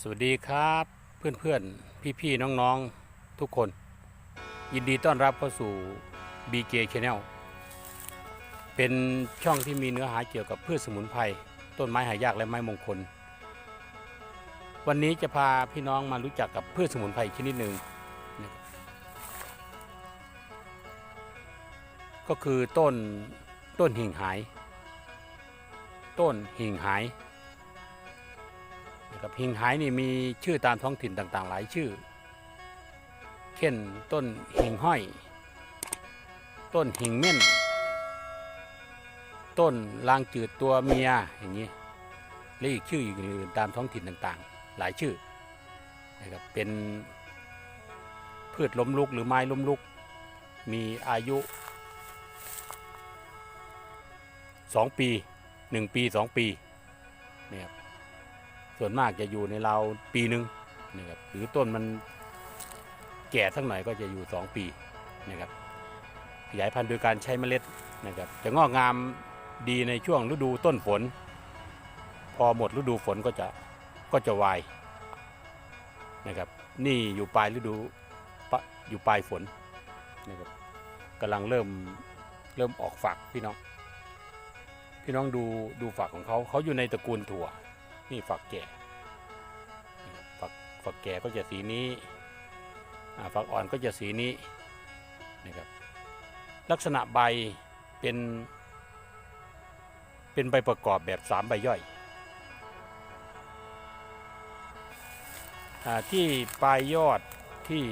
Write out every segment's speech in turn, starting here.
สวัสดีครับเพื่อนๆพี่ๆน้องๆทุกคน ยินดีต้อนรับเข้าสู่ BK Channel เป็นช่องที่มีเนื้อหาเกี่ยวกับพืชสมุนไพรต้นไม้หายากและไม้มงคล วันนี้จะพาพี่น้องมารู้จักกับพืชสมุนไพรชนิดหนึ่งก็คือต้นต้นหิ่งหาย ต้นหิ่งหาย นะครับหิ่งหายนี่มีชื่อตามท้องถิ่นต่างๆ หลายชื่อ เช่นต้นหิ่งห้อย ต้นหิ่งเม่น ต้นลางจืดตัวเมียอย่างนี้และอีกชื่ออื่นๆตามท้องถิ่นต่างๆ หลายชื่อนะครับเป็นพืชล้มลุกหรือไม้ล้มลุก มีอายุ 2 ปี 1 ปี 2 ปีนี่ครับ ส่วนมากจะอยู่ในเราปีหนึ่งนะครับหรือต้นมันแก่สักหน่อยก็จะอยู่ 2 ปีนะครับขยายพันธุ์โดยการใช้เมล็ดนะครับจะงอกงามดีในช่วงฤดูต้นฝน พอหมดฤดูฝนก็จะก็จะวายนะครับนี่อยู่ปลายฤดูอยู่ปลายฝนนะครับกำลังเริ่มเริ่มออกฝักพี่น้อง พี่น้องดูดูฝักของเขาเขาอยู่ในตระกูลถั่ว นี่ฝักแก่ฝักฝักแก่ก็จะสีนี้ฝักอ่อนก็จะสีนี้นะครับลักษณะใบเป็นเป็นใบประกอบแบบสามใบย่อยอที่ปลายยอดที่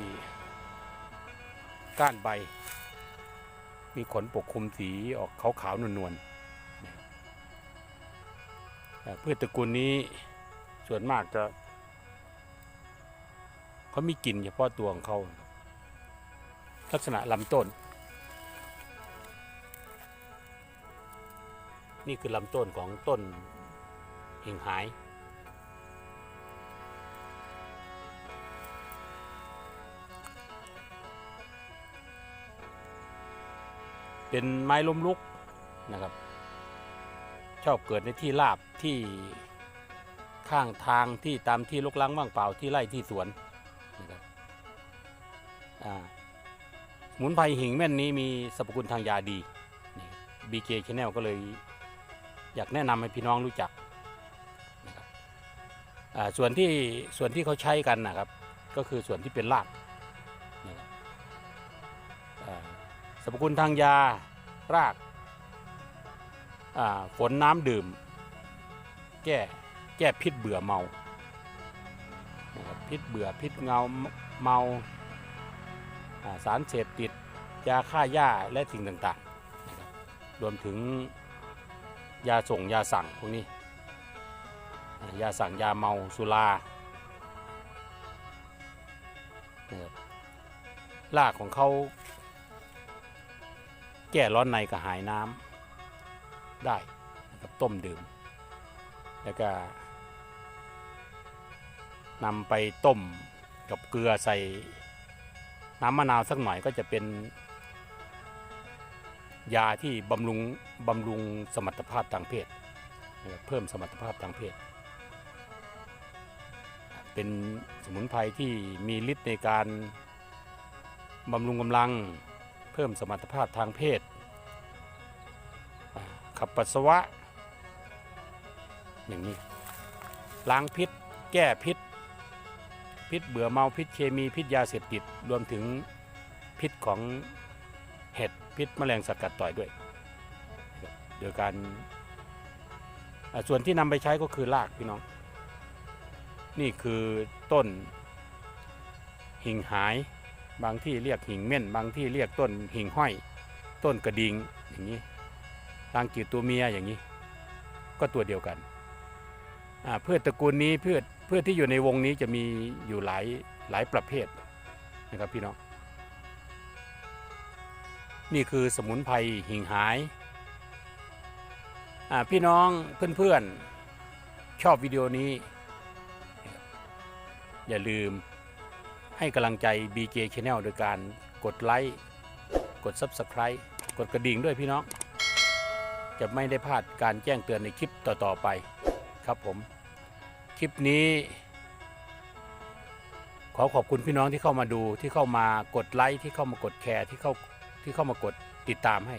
ก้านใบ มีขนปกคลุมสีออกขาวๆนวลๆ พืชตระกูลนี้ส่วนมากจะเขามีกลิ่นเฉพาะตัวของเขาลักษณะลำต้น นี่คือลำต้นของต้นหิ่งหาย เป็นไม้ล้มลุกนะครับ ชอบเกิดในที่ราบที่ข้างทางที่ตามที่ลกล้างว่างเปล่าที่ไร่ที่สวนนะครับอ่าสมุนไพรหิ่งแม่นนี้มีสรรพคุณทางยาดีบีเจชแนลก็เลยอยากแนะนำให้พี่น้องรู้จักนะครับส่วนที่ส่วนที่เขาใช้กันนะครับ ก็คือส่วนที่เป็นรากนะครับอ่สรรพคุณทางยาราก ฝนน้ำดื่ม แก้แก้พิษเบื่อเมาพิษเบื่อพิษเงาเมาสารเสพติดยาฆ่าหญ้าและสิ่งต่างๆ รวมถึงยาส่งยาสั่งพวกนี้ ยาสั่งยาเมาสุรานะครับรากของเขาแก้ร้อนในกระหายน้ำ ได้นะครับต้มดื่ม แล้วก็นำไปต้มกับเกลือใส่น้ำมะนาวสักหน่อยก็จะเป็น ยาที่บำรุงบำรุงสมรรถภาพทางเพศ เพิ่มสมรรถภาพทางเพศ เป็นสมุนไพรที่มีฤทธิ์ในการบำรุงกำลัง เพิ่มสมรรถภาพทางเพศ ขับปัสสาวะ อย่างนี้ล้างพิษ แก้พิษ พิษเบื่อเมาพิษเคมีพิษยาเสพติดรวมถึงพิษของเห็ดพิษแมลงสัตว์กัดต่อยด้วย โดยการส่วนที่นำไปใช้ก็คือรากพี่น้อง นี่คือต้นหิ่งหายบางที่เรียกหิ่งเม่น บางที่เรียกต้นหิ่งห้อย ต้นกระดิงอย่างนี้ รางจืดตัวเมียอย่างนี้ ก็ตัวเดียวกันอ่าพืชตระกูลนี้เพืชพืชที่อยู่ในวงนี้จะมีอยู่หลายหลายประเภทนะครับพี่น้องนี่คือสมุนไพรหิ่งหายอ่าพี่น้องเพื่อนๆชอบวิดีโอนี้ อย่าลืมให้กำลังใจ BJ Channel โดยการกดไลค์ กด Subscribe กดกระดิ่งด้วยพี่น้อง จะไม่ได้พลาดการแจ้งเตือนในคลิปต่อๆไปครับผม คลิปนี้ ขอขอบคุณพี่น้องที่เข้ามาดูที่เข้ามากดไลค์ที่เข้ามากดแชร์ที่เข้าที่เข้ามากดติดตามให้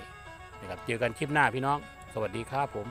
นะครับเจอกันคลิปหน้าพี่น้อง สวัสดีครับผม